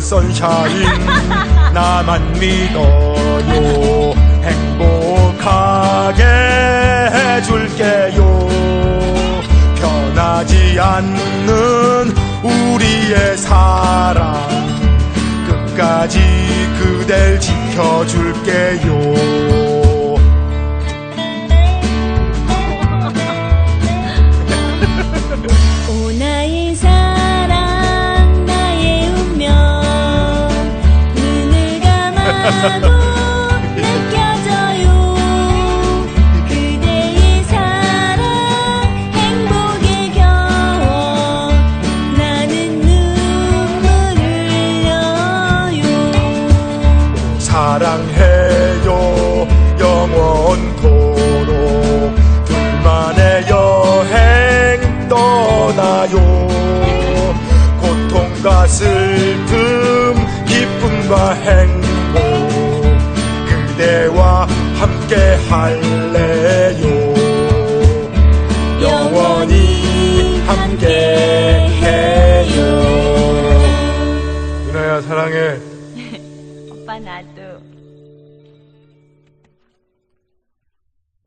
선샤인 나만 믿어요. 행복하게 해줄게요. 변하지 않는 우리의 사랑. 끝까지 그댈 지켜줄게요 사랑해요. 영원토록 둘만의 여행 떠나요. 고통과 슬픔 기쁨과 행 함께 할래요. 영원히 함께 해요. 은하야 사랑해. 오빠 나도.